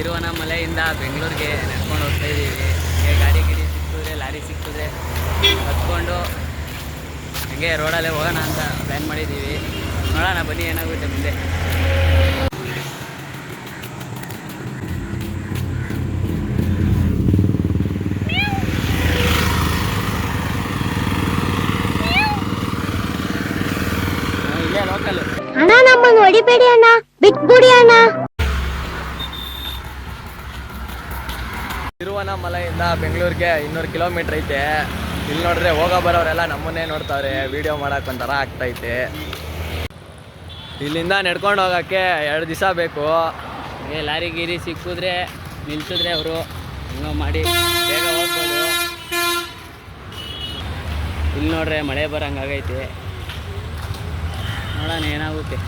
ತಿರುವನಮಲೆಯಿಂದ ಬೆಂಗಳೂರಿಗೆ ನಡ್ಕೊಂಡು ಹೋಗ್ತಾ ಇದ್ದೀವಿ. ಗಾಡಿ ಗಿಡಿ ಸಿಕ್ಕಿದ್ರೆ, ಲಾರಿ ಸಿಕ್ಕಿದ್ರೆ ಹತ್ಕೊಂಡು ಹಂಗೆ ರೋಡಲ್ಲೇ ಹೋಗೋಣ ಅಂತ ಪ್ಲ್ಯಾನ್ ಮಾಡಿದ್ದೀವಿ. ನೋಡೋಣ, ಬನ್ನಿ, ಏನಾಗುತ್ತೆ ಮುಂದೆ. ಅಣ್ಣ ಹೊಡಿಬೇಡಿ ಅಣ್ಣ, ಬಿಟ್ಬಿಡಿ ಅಣ್ಣ. ತಿರುವನಮಲೆಯಿಂದ ಬೆಂಗಳೂರಿಗೆ ಇನ್ನೂರು ಕಿಲೋಮೀಟ್ರ್ ಐತೆ. ಇಲ್ಲಿ ನೋಡಿದ್ರೆ ಹೋಗೋ ಬರೋರೆಲ್ಲ ನಮ್ಮನ್ನೇ ನೋಡ್ತಾವ್ರೆ ವಿಡಿಯೋ ಮಾಡಕ್ಕೆ ಒಂಥರ ಆಗ್ತೈತೆ. ಇಲ್ಲಿಂದ ನಡ್ಕೊಂಡು ಹೋಗೋಕ್ಕೆ ಎರಡು ದಿವಸ ಬೇಕು. ಏ ಲಾರಿ ಗೀರಿ ಸಿಕ್ಕಿದ್ರೆ ನಿಲ್ಸಿದ್ರೆ ಅವರು ಹಂಗೋ ಮಾಡಿ. ಬೇಗ ಹೋಗ್ಬೋದು. ಇಲ್ಲಿ ನೋಡ್ರೆ ಮಳೆ ಬರಂಗಾಗೈತೆ ನೋಡೋಣ ಏನಾಗುತ್ತೆ.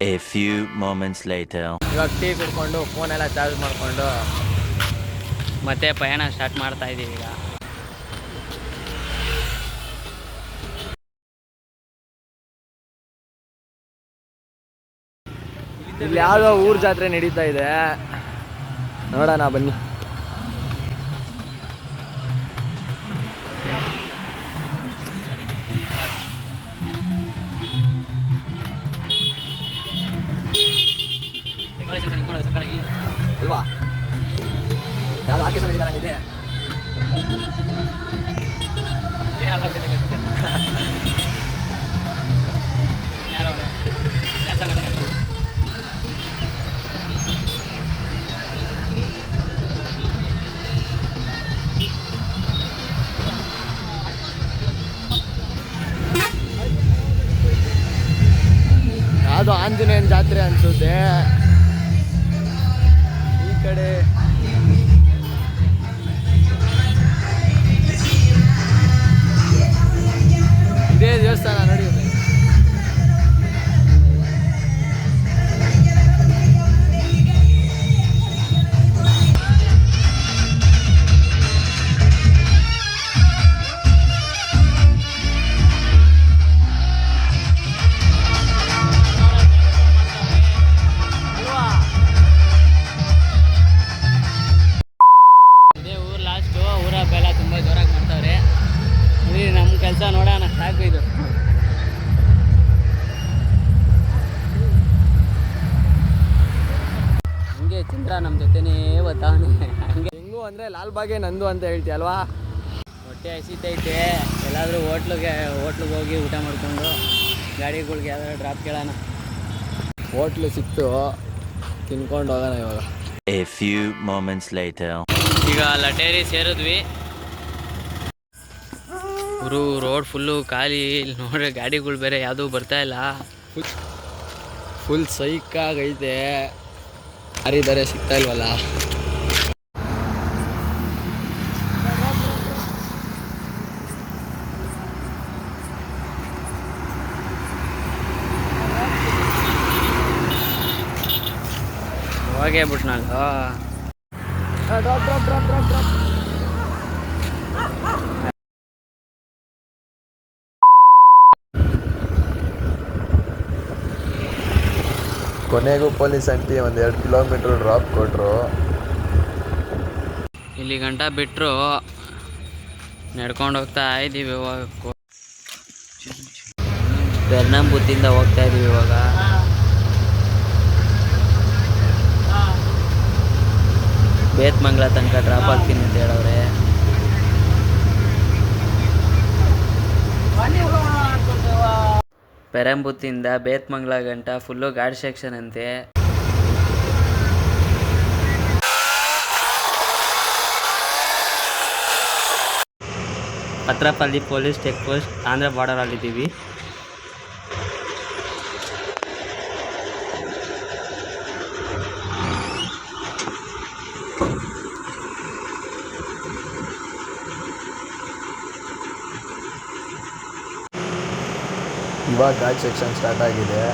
A few moments later. ಇವಾಗ ಟೀ ಕುಡ್ಕೊಂಡು ಫೋನೆಲ್ಲ ಚಾರ್ಜ್ ಮಾಡಿಕೊಂಡು, ಮತ್ತೆ ಪಯಣ ಸ್ಟಾರ್ಟ್ ಮಾಡ್ತಾ ಇದ್ದೀವಿ ಈಗ ಇಲ್ಲಿ ಯಾವುದೋ ಊರ್ ಜಾತ್ರೆ ನಡೀತಾ ಇದೆ. ನೋಡೋಣ ಬನ್ನಿ. ಅಲ್ವಾ ಅನ್ಸುತ್ತೆ ಈ ಕಡೆ ಇದೇ ದೇವಸ್ಥಾನ ಅಂದ್ರೆ ಲಾಲ್ಬಾಗೆ ನಂದು ಅಂತ ಹೇಳ್ತೀಯಲ್ವಾ ಹೊಟ್ಟೆ ಹಸಿತೈತೆ ಎಲ್ಲಾದರೂ ಹೋಟ್ಲಿಗೆ ಹೋಟ್ಲಿಗೆ ಹೋಗಿ ಊಟ ಮಾಡಿಕೊಂಡು ಗಾಡಿಗಳಿಗೆ ಯಾವ್ದಾದ್ರು ಡ್ರಾಪ್ ಕೇಳೋಣ. ಹೋಟ್ಲು ಸಿಕ್ತು ತಿನ್ಕೊಂಡು ಹೋಗೋಣ ಇವಾಗ. A few moments later. ಈಗ ಲಟೇರಿ ಸೇರಿದ್ವಿ. ಊರು ರೋಡ್ ಫುಲ್ಲು ಖಾಲಿ. ಇಲ್ಲಿ ನೋಡ್ರೆ ಗಾಡಿಗಳು ಬೇರೆ ಯಾವುದೂ ಬರ್ತಾ ಇಲ್ಲ. ಫುಲ್ ಸೈಕ್ ಆಗೈತೆ. ಬೇರೆ ಸಿಗ್ತಾ ಇಲ್ವಲ್ಲ? ಹೋಗೇ ಬಿಟ್ನಲ್ಲ ಕೊನೆಗೂ ಪೊಲೀಸ್ ಆಂಟಿ ಒಂದು ಎರಡು ಕಿಲೋಮೀಟ್ರ್ ಡ್ರಾಪ್ ಕೊಟ್ಟರು ಇಲ್ಲಿ ಗಂಟ ಬಿಟ್ಟರು ನಡ್ಕೊಂಡು ಹೋಗ್ತಾ ಇದ್ದೀವಿ ಇವಾಗ. ಬೆರ್ನಂಬುತ್ತಿಂದ ಹೋಗ್ತಾ ಇದ್ದೀವಿ ಇವಾಗ. ಬೇತ್ಮಂಗ್ಲ ತನಕ ಡ್ರಾಪ್ ಆಗ್ತೀನಿ ಅಂತ ಹೇಳವ್ರೆ. ಪೆರಂಬುತ್ತಿಂದ ಬೇತ್ಮಂಗ್ಲ ಗಂಟ ಫುಲ್ಲು ಗಾಡಿ ಸೆಕ್ಷನ್ ಅಂತೆ. Patrapalli police check post Andhra ಬಾರ್ಡರಲ್ಲಿದ್ದೀವಿ ಇವಾಗ ಗಾಡ್ ಸೆಕ್ಷನ್ ಸ್ಟಾರ್ಟ್ ಆಗಿದೆ.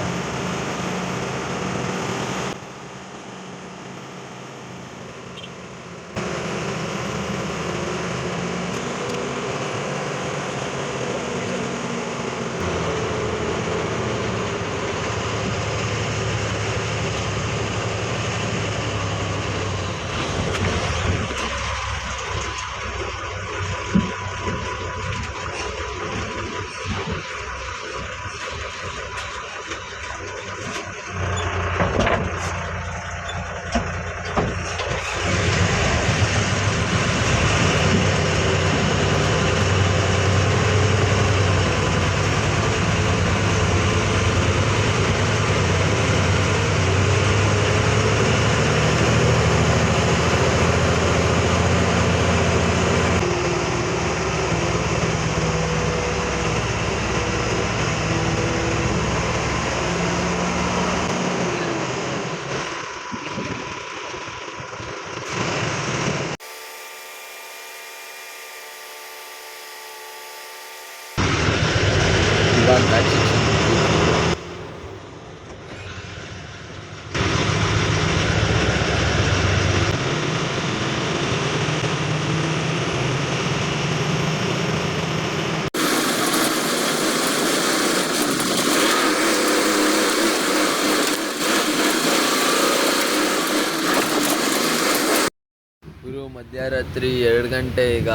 ಮಧ್ಯರಾತ್ರಿ ಎರಡು ಗಂಟೆ ಈಗ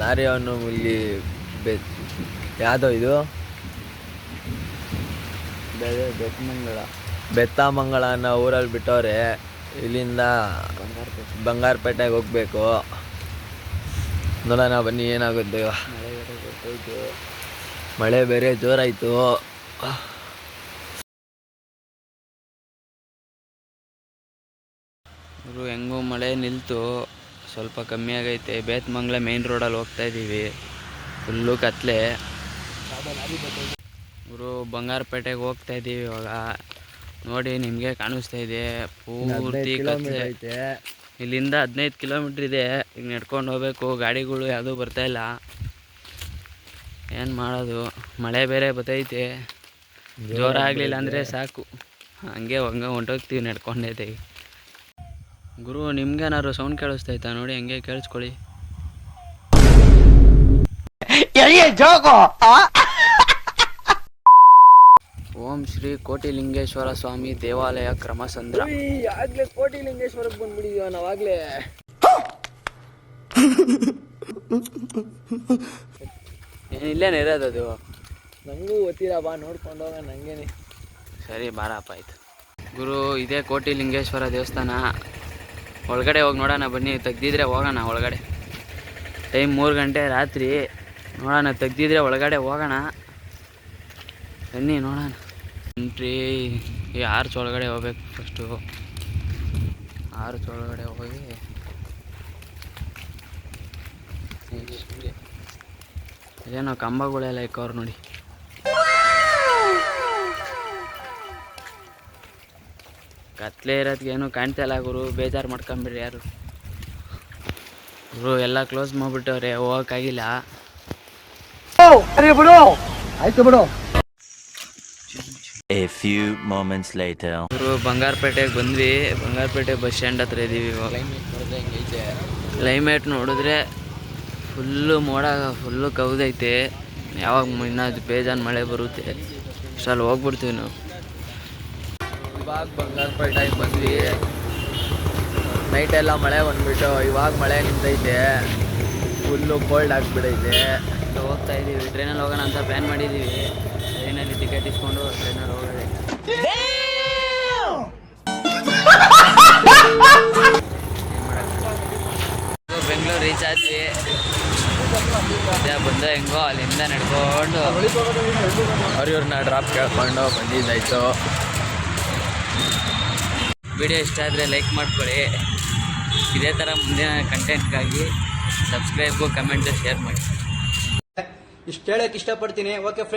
ಲಾರಿಯನ್ನು ಇಲ್ಲಿ ಬೆ ಯಾವುದೋ ಇದು? ಬೆಳೆ ಬೆತ್ತಮಂಗಳ ಬೆತ್ತಮಂಗಳ ಅನ್ನೋ ಊರಲ್ಲಿ ಬಿಟ್ಟವ್ರೆ ಇಲ್ಲಿಂದ ಬಂಗಾರಪೇಟೆಗೆ ಹೋಗ್ಬೇಕು. ನೋಡೋಣ ಬನ್ನಿ ಏನಾಗುತ್ತೆ. ಮಳೆ ಬೇರೆ ಜೋರಾಯಿತು. ಇವರು ಹೆಂಗೂ ಮಳೆ ನಿಲ್ತು. ಸ್ವಲ್ಪ ಕಮ್ಮಿ ಆಗೈತೆ. ಬೇತ್ಮಂಗ್ಲ ಮೇನ್ ರೋಡಲ್ಲಿ ಹೋಗ್ತಾ ಇದ್ದೀವಿ. ಫುಲ್ಲು ಕತ್ಲೆ. ಇವರು ಬಂಗಾರಪೇಟೆಗೆ ಹೋಗ್ತಾ ಇದ್ದೀವಿ ಇವಾಗ. ನೋಡಿ ನಿಮಗೆ ಕಾಣಿಸ್ತಾ ಇದೆ. ಪೂರ್ತಿ ಕತ್ಲೆ. ಐತೆ. ಇಲ್ಲಿಂದ ಹದಿನೈದು ಕಿಲೋಮೀಟ್ರ್ ಇದೆ. ಈಗ ನಡ್ಕೊಂಡು ಹೋಗ್ಬೇಕು. ಗಾಡಿಗಳು ಯಾವುದೂ ಬರ್ತಾ ಇಲ್ಲ. ಏನು ಮಾಡೋದು? ಮಳೆ ಬೇರೆ ಬರ್ತೈತೆ ಜೋರಾಗಲಿಲ್ಲ ಅಂದರೆ ಸಾಕು. ಹಂಗೆ ಹಂಗೆ ಹೊಂಟೋಗ್ತೀವಿ ನಡ್ಕೊಂಡೈತೆ ಗುರು ನಿಮ್ಗೇನಾದ್ರು ಸೌಂಡ್ ಕೇಳಿಸ್ತೈತಾ ನೋಡಿ ಹಂಗೆ ಕೇಳಿಸ್ಕೊಳ್ಳಿ. ಓಂ ಶ್ರೀ ಕೋಟಿಲಿಂಗೇಶ್ವರ ಸ್ವಾಮಿ ದೇವಾಲಯ ಕ್ರಮಸಂದ್ರ. ಆಗ್ಲೇ ಕೋಟಿಲಿಂಗೇಶ್ವರಕ್ಕೆ ಬಂದ್ಬಿಡಿದೀವ ನಾವಾಗ್ಲೇ ಏನ್ ಇಲ್ಲೇನು ಇರೋದು ಅದು? ನಂಗೂ ಗೊತ್ತಿಲ್ಲ ಬಾ ನೋಡ್ಕೊಂಡು ಹೋಗ ನಂಗೇನೆ ಸರಿ ಬಾರಪ್ಪ ಆಯ್ತು. ಗುರು ಇದೇ ಕೋಟಿಲಿಂಗೇಶ್ವರ ದೇವಸ್ಥಾನ. ಒಳಗಡೆ ಹೋಗಿ ನೋಡೋಣ ಬನ್ನಿ, ತೆಗ್ದಿದ್ರೆ ಹೋಗೋಣ ಒಳಗಡೆ. ಟೈಮ್ ಮೂರು ಗಂಟೆ ರಾತ್ರಿ. ನೋಡೋಣ, ತೆಗ್ದಿದ್ರೆ ಒಳಗಡೆ ಹೋಗೋಣ. ಬನ್ನಿ ನೋಡೋಣ. ಎಂಟ್ರಿ ಈ ಆರ್ಚ್ ಒಳಗಡೆ ಹೋಗ್ಬೇಕು ಫಸ್ಟು ಆರ್ಚ್ ಒಳಗಡೆ ಹೋಗಿ. ಏನೋ ಕಂಬಗಳೆಲ್ಲ ಇಕ್ಕವ್ರು ನೋಡಿ. ಕತ್ಲೆ ಇರೋದ್ಗೆ ಏನು ಕಾಣ್ತಾ ಇಲ್ಲ ಗುರು ಬೇಜಾರು ಮಾಡ್ಕೊಂಬಿಡ್ರಿ ಯಾರು. ಗುರು ಎಲ್ಲ ಕ್ಲೋಸ್ ಮಾಡಿಬಿಟ್ಟವ್ರೆ ಹೋಗೋಕ್ಕಾಗಿಲ್ಲ. A few moments later. ಗುರು ಬಂಗಾರಪೇಟೆಗೆ ಬಂದ್ವಿ. ಬಂಗಾರಪೇಟೆ ಬಸ್ ಸ್ಟ್ಯಾಂಡ್ ಹತ್ರ ಇದೀವಿ ಇವಾಗ. ಕ್ಲೈಮೇಟ್ ನೋಡಿದ್ರೆ ಫುಲ್ಲು ಮೋಡ ಫುಲ್ಲು ಕವ್ದೈತೆ. ಯಾವಾಗ ಇನ್ನೂ ಬೇಜಾನ್ ಮಳೆ ಬರುತ್ತೆ. ಅಷ್ಟಲ್ಲಿ ಹೋಗ್ಬಿಡ್ತೀವಿ ನಾವು. ಇವಾಗ ಬಂಗಾರಪೇಟೆಗೆ ಬಂದ್ವಿ. ನೈಟ್ ಎಲ್ಲ ಮಳೆ ಬಂದ್ಬಿಟ್ಟು ಇವಾಗ ಮಳೆ ನಿಂತೈತೆ. ಫುಲ್ಲು ಕೋಲ್ಡ್ ಆಗಿಬಿಡೈತೆ. ಹೋಗ್ತಾ ಇದ್ದೀವಿ ಟ್ರೈನಲ್ಲಿ ಹೋಗೋಣ ಅಂತ ಪ್ಲ್ಯಾನ್ ಮಾಡಿದ್ದೀವಿ ಟ್ರೈನಲ್ಲಿ ಟಿಕೆಟ್ ಇಸ್ಕೊಂಡು ಟ್ರೈನಲ್ಲಿ ಹೋಗೋದೆ. ಬೆಂಗಳೂರು ರೀಚ್ ಆದ್ವಿ ಬಂದ ಹೆಂಗೋ ಅಲ್ಲಿಂದ ನಡ್ಕೊಂಡು ಅವ್ರಿವ್ರನ್ನ ಡ್ರಾಪ್ ಕೇಳ್ಕೊಂಡು ಬಂದಿದ್ದಾಯ್ತು. ವಿಡಿಯೋ ಇಷ್ಟ ಆದರೆ ಲೈಕ್ ಮಾಡ್ಕೊಳ್ಳಿ. ಇದೇ ಥರ ಮುಂದಿನ ಕಂಟೆಂಟ್ಗಾಗಿ ಸಬ್ಸ್ಕ್ರೈಬು ಕಮೆಂಟು ಶೇರ್ ಮಾಡಿ. ಇಷ್ಟು ಹೇಳಕ್ ಇಷ್ಟಪಡ್ತೀನಿ. ಓಕೆ